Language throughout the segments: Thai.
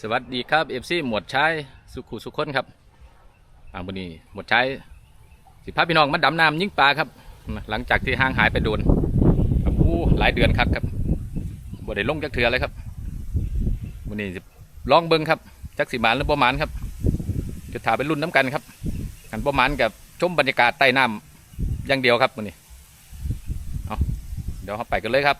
สวัสดีครับเอฟซีหมวดชายสุขุสุขคนครับอ่าวันนี้หมวดชายสิพาพี่น้องมาดำน้ำยิงปลาครับ หลังจากที่ห่างหายไปโดนครับอู้หลายเดือนครับครับบ่ได้ลงจักเถื่อเลยครับวันนี้สิลองเบิ้งครับจักสิมานหรือบ่หมานครับจะถ่าเป็นรุ่นน้ำกันครับกันบ่หมานกับชมบรรยากาศใต้น้ำอย่างเดียวครับวันนี้เอาเดี๋ยวเราไปกันเลยครับ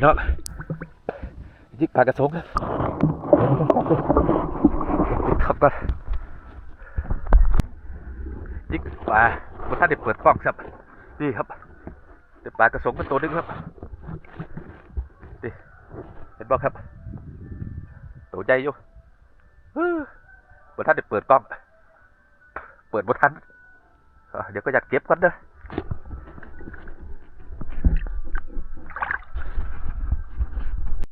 พี่น้องยิกปลากระสงครับติดขับก่อนยิกปลาบนท่านได้เปิดกล้องครับนี่ครับได้ปลากระสงเป็นตัวหนึงครับนี่เห็นบ่ครับตัวใหญ่อยู่ฮึบนท่านได้เปิดกล้อง เปิดบนทันเดี๋ยวก็อยากเก็บก่อนเด้อ